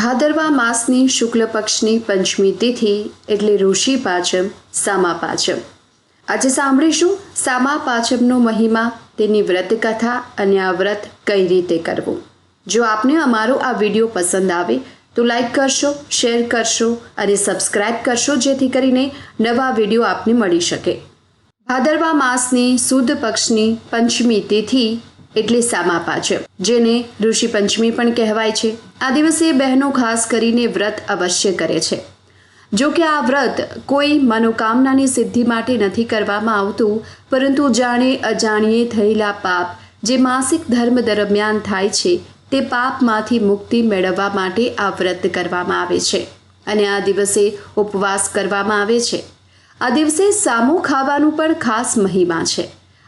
ભાદરવા માસની શુક્લ પક્ષની પંચમી તિથિ એટલે ઋષિ પાંચમ સામા પાંચમ આજે સાંભળીશું સામા પાંચમનો મહિમા, તેની વ્રત કથા અને આ વ્રત કઈ રીતે કરવું. જો આપને અમારો આ વીડિયો પસંદ આવે, તો લાઈક કરશો, શેર કરશો અને સબસ્ક્રાઇબ કરશો જેથી કરીને નવા વીડિયો આપને મળી શકે. ભાદરવા માસની સુદ પક્ષની પંચમી તિથિ એટલે સામા છે જેને ઋષિ પંચમી પણ કહેવાય છે. આ દિવસે બહેનો ખાસ કરીને વ્રત અવશ્ય કરે છે. જો કે આ વ્રત કોઈ મનોકામનાની સિદ્ધિ માટે નથી કરવામાં આવતું, પરંતુ જાણે અજાણીએ થયેલા પાપ, જે માસિક ધર્મ દરમિયાન થાય છે, તે પાપમાંથી મુક્તિ મેળવવા માટે આ વ્રત કરવામાં આવે છે અને આ દિવસે ઉપવાસ કરવામાં આવે છે. આ દિવસે સામો ખાવાનું પણ ખાસ મહિમા છે.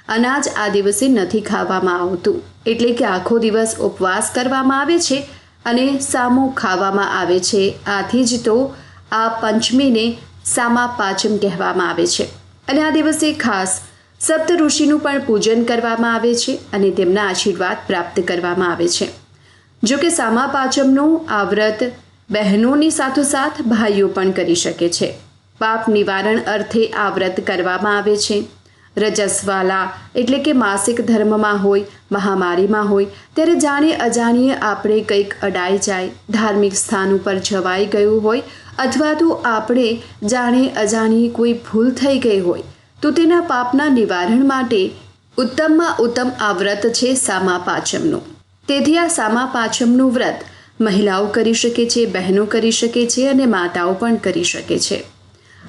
અનાજ આ દિવસે નથી ખાવામાં આવતું. એટલે કે આખો દિવસ ઉપવાસ કરવામાં આવે છે અને સામો ખાવામાં આવે છે. આથી જ તો આ પંચમીને સામા પાંચમ કહેવામાં આવે છે. અને આ દિવસે ખાસ સપ્ત ઋષિનું પણ પૂજન કરવામાં આવે છે અને તેમના આશીર્વાદ પ્રાપ્ત કરવામાં આવે છે. જો કે સામા પાંચમનું આ વ્રત બહેનોની સાથોસાથ ભાઈઓ પણ કરી શકે છે. પાપ નિવારણ અર્થે આ વ્રત કરવામાં આવે છે. રજસ્વાલા એટલે કે માસિક ધર્મમાં હોય, મહામારીમાં હોય, ત્યારે જાણે અજાણીએ આપણે કંઈક અડાઈ જાય, ધાર્મિક સ્થાન ઉપર જવાઈ ગયું હોય, અથવા તો આપણે જાણે અજાણીએ કોઈ ભૂલ થઈ ગઈ હોય, તો તેના પાપના નિવારણ માટે ઉત્તમમાં ઉત્તમ આ વ્રત છે સામા પાંચમનું તેથી આ સામા પાંચમનું વ્રત મહિલાઓ કરી શકે છે, બહેનો કરી શકે છે અને માતાઓ પણ કરી શકે છે.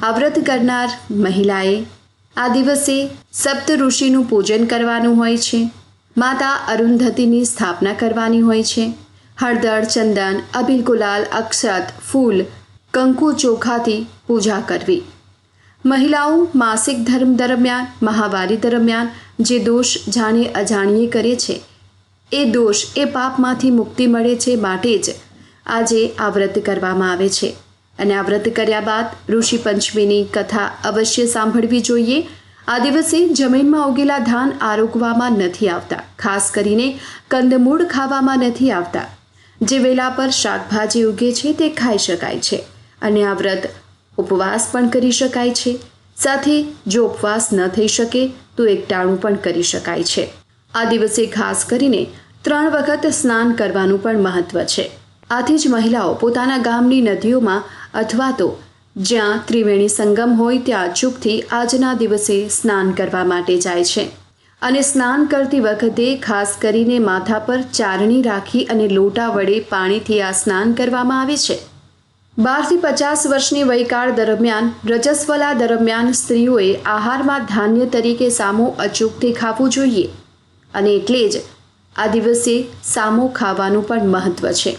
આ વ્રત કરનાર મહિલાએ આ દિવસે સપ્ત ઋષિનું પૂજન કરવાનું હોય છે. માતા અરુંધતીની સ્થાપના કરવાની હોય છે. હળદર, ચંદન અભિલ ગુલાલ અક્ષત, ફૂલ, કંકુ ચોખાથી પૂજા કરવી. મહિલાઓ માસિક ધર્મ દરમિયાન, મહાવારી દરમિયાન જે દોષ જાણે અજાણીએ કરે છે, એ દોષ એ પાપમાંથી મુક્તિ મળે છે માટે જ આજે આ વ્રત કરવામાં આવે છે. અને આ વ્રત કર્યા બાદ ઋષિ પંચમીની કથા અવશ્ય સાંભળવી જોઈએ. આ દિવસે જમીનમાં ઉગેલા ધાન આરોગવામાં નથી આવતા. ખાસ કરીને કંદમૂળ ખાવામાં નથી આવતા. જે વેલા પર શાકભાજી ઉગે છે તે ખાઈ શકાય છે અને આ વ્રત ઉપવાસ પણ કરી શકાય છે. સાથે જો ઉપવાસ ન થઈ શકે તો એકટાણું પણ કરી શકાય છે. આ દિવસે ખાસ કરીને ત્રણ વખત સ્નાન કરવાનું પણ મહત્વ છે. આથી જ મહિલાઓ પોતાના ગામની નદીઓમાં અથવા તો જ્યાં ત્રિવેણી સંગમ હોય ત્યાં અચૂકથી આજના દિવસે સ્નાન કરવા માટે જાય છે. અને સ્નાન કરતી વખતે ખાસ કરીને માથા પર ચારણી રાખી અને લોટા વડે પાણીથી આ સ્નાન કરવામાં આવે છે. બારથી પચાસ વર્ષની વયકાળ દરમિયાન, રજસ્વલા દરમિયાન સ્ત્રીઓએ આહારમાં ધાન્ય તરીકે સામો અચૂકથી ખાવું જોઈએ. અને એટલે જ આ દિવસે સામો ખાવાનું પણ મહત્વ છે.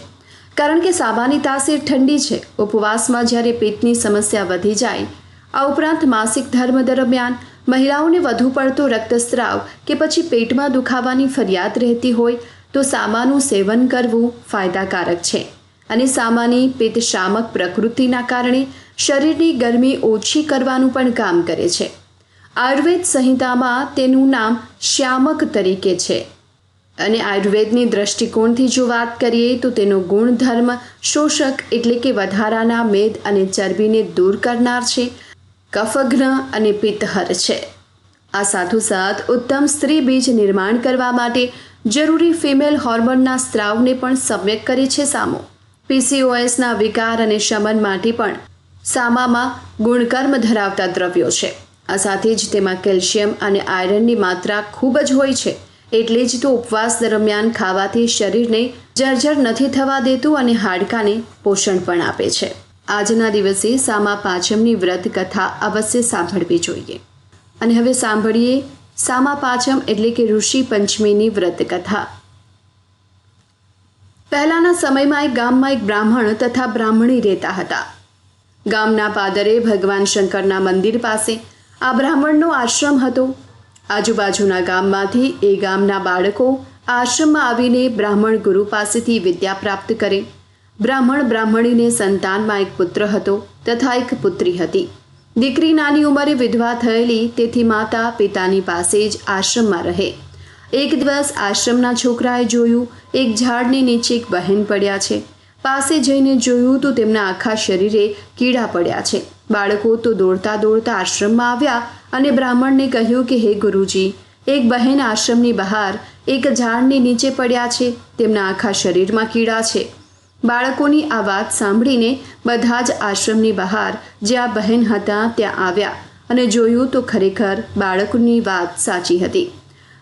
કારણ કે સાબાની તાસીર ઠંડી છે. ઉપવાસમાં જ્યારે પેટની સમસ્યા વધી જાય, આ ઉપરાંત માસિક ધર્મ દરમિયાન મહિલાઓને વધુ પડતો રક્તસ્રાવ કે પછી પેટમાં દુખાવાની ફરિયાદ રહેતી હોય, તો સામાનું સેવન કરવું ફાયદાકારક છે. અને સામાની પિત્તશામક પ્રકૃતિના કારણે શરીરની ગરમી ઓછી કરવાનું પણ કામ કરે છે. આયુર્વેદ સંહિતામાં તેનું નામ શ્યામક તરીકે છે. અને આયુર્વેદની દ્રષ્ટિકોણથી જો વાત કરીએ તો તેનો ગુણધર્મ શોષક એટલે કે વધારાના મેદ અને ચરબીને દૂર કરનાર છે. કફઘ્ન અને પિત્તહર છે. આ સાથોસાથ ઉત્તમ સ્ત્રી બીજ નિર્માણ કરવા માટે જરૂરી ફિમેલ હોર્મોનના સ્ત્રાવને પણ સમ્યક કરે છે સામો. પીસીઓએસના વિકાર અને શમન માટે પણ સામામાં ગુણકર્મ ધરાવતા દ્રવ્યો છે. આ સાથે જ તેમાં કેલ્શિયમ અને આયરનની માત્રા ખૂબ જ હોય છે. એટલે જ તો ઉપવાસ દરમિયાન ખાવાથી શરીરને જર્જર નથી થવા દેતું અને હાડકાને પોષણ પણ આપે છે. આજના દિવસે સામા પાંચમની વ્રત કથા અવશ્ય સાંભળવી જોઈએ. અને હવે સાંભળીએ સામા પાંચમ એટલે કે ઋષિ પંચમીની વ્રત કથા. પહેલાના સમયમાં એક ગામમાં એક બ્રાહ્મણ તથા બ્રાહ્મણી રહેતા હતા. ગામના પાદરે ભગવાન શંકરના મંદિર પાસે આ બ્રાહ્મણનો આશ્રમ હતો. આજુબાજુના ગામમાંથી એ ગામના બાળકો આશ્રમમાં આવીને બ્રાહ્મણ ગુરુ પાસેથી વિદ્યા પ્રાપ્ત કરે. બ્રાહ્મણ બ્રાહ્મણીને સંતાનમાં એક પુત્ર હતો તથા એક પુત્રી હતી. દીકરી નાની ઉંમરે વિધવા થયેલી તેથી માતા પિતાની પાસે જ આશ્રમમાં રહે. એક દિવસ આશ્રમના છોકરાએ જોયું, એક ઝાડની નીચે એક બહેન પડ્યા છે. પાસે જઈને જોયું તો તેમના આખા શરીરે કીડા પડ્યા છે. બાળકો તો દોડતા દોડતા આશ્રમમાં આવ્યા અને બ્રાહ્મણને કહ્યું કે, હે ગુરુજી, એક બહેન આશ્રમની બહાર એક ઝાડની નીચે પડ્યા છે. તેમના આખા શરીરમાં કીડા છે. બાળકોની આ વાત સાંભળીને બધા જ આશ્રમની બહાર જ્યાં બહેન હતા ત્યાં આવ્યા અને જોયું તો ખરેખર બાળકની વાત સાચી હતી.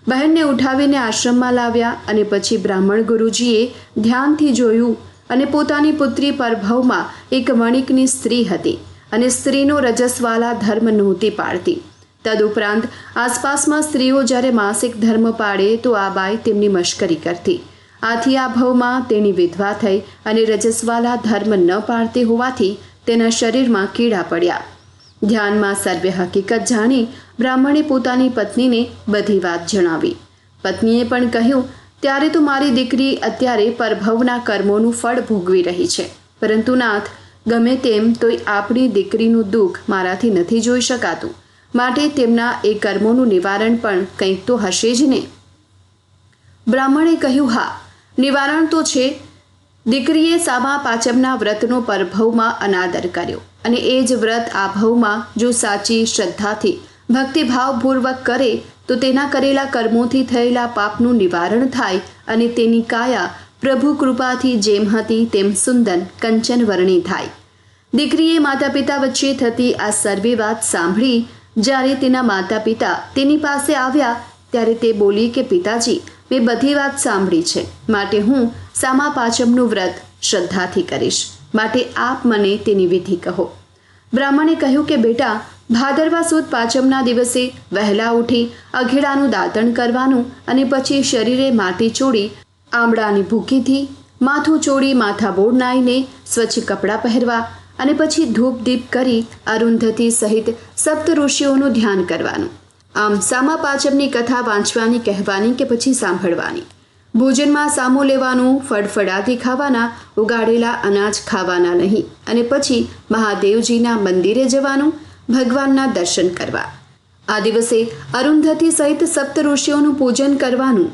બહેનને ઉઠાવીને આશ્રમમાં લાવ્યા અને પછી બ્રાહ્મણ ગુરુજીએ ધ્યાનથી જોયું અને પોતાની પુત્રી પરભવમાં એક વણિકની સ્ત્રી હતી અને સ્ત્રીનો રજસવાલા ધર્મ નહોતી પાડતી. તદુપરાંત આસપાસમાં સ્ત્રીઓ જ્યારે માસિક ધર્મ પાડે તો આ બાઈ તેમની મશ્કરી કરતી. આથી આ ભવમાં તેની વિધવા થઈ અને રજસ્વાલા ધર્મ ન પાડતી હોવાથી તેના શરીરમાં કીડા પડ્યા. ધ્યાનમાં સર્વે હકીકત જાણી બ્રાહ્મણે પોતાની પત્નીને બધી વાત જણાવી. પત્નીએ પણ કહ્યું, ત્યારે તો મારી દીકરી અત્યારે પરભવના કર્મોનું ફળ ભોગવી રહી છે. પરંતુ નાથ, ગમે તેમ તોય આપણી દીકરીનું દુઃખ મારાથી નથી જોઈ શકાતું. માટે તેમના એ કર્મોનું નિવારણ પણ કંઈક તો હશે જ ને. બ્રાહ્મણે કહ્યું, હા, નિવારણ તો છે. દીકરીએ સામા પાચમના વ્રતનો પરભવમાં અનાદર કર્યો અને એ જ વ્રત આ ભવમાં જો સાચી શ્રદ્ધાથી ભક્તિભાવપૂર્વક કરે, તો તેના કરેલા કર્મોથી થયેલા પાપનું નિવારણ થાય અને તેની કાયા પ્રભુ કૃપાથી જેમ હતી તેમ સુંદર કંચન વર્ણી થાય. દીકરીએ માતા પિતા વચ્ચે થતી આ સર્વે વાત સાંભળી જ્યારે તેના માતા પિતા તેની પાસે આવ્યા ત્યારે તે બોલી કે, પિતાજી, મેં બધી વાત સાંભળી છે. માટે હું સામા પાચમનું વ્રત શ્રદ્ધાથી કરીશ. માટે આપ મને તેની વિધિ કહો. બ્રાહ્મણે કહ્યું કે, બેટા, ભાદરવા સુદ પાંચમના દિવસે વહેલા ઉઠી અઘેડાનું દાંતણ કરવાનું અને પછી શરીરે માટી ચોડી આમળાની ભૂકીથી માથું ચોડી માથા બોળ નાઈને સ્વચ્છ કપડાં પહેરવા અને પછી ધૂપ દીપ કરી અરુંધતી સહિત સપ્ત ઋષિઓનું ધ્યાન કરવાનું. આમ સામા પાચમની કથા વાંચવાની, કહેવાની કે પછી સાંભળવાની. ભોજનમાં સામો લેવાનું ફળફળાથી ખાવાના, ઉગાડેલા અનાજ ખાવાના નહીં. અને પછી મહાદેવજીના મંદિરે જવાનું, ભગવાનના દર્શન કરવા. આ દિવસે અરુંધતી સહિત સપ્ત ઋષિઓનું પૂજન કરવાનું.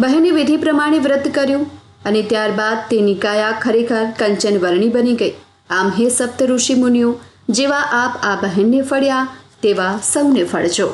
બહેને વિધિ પ્રમાણે વ્રત કર્યું અને ત્યારબાદ તે નિકાયા ખરેખર કંચન વર્ણી બની ગઈ. આમ હે સપ્ત ઋષિ મુનિઓ જેવા આપ આ બહેનને ફળ્યા તેવા સૌને ફળજો.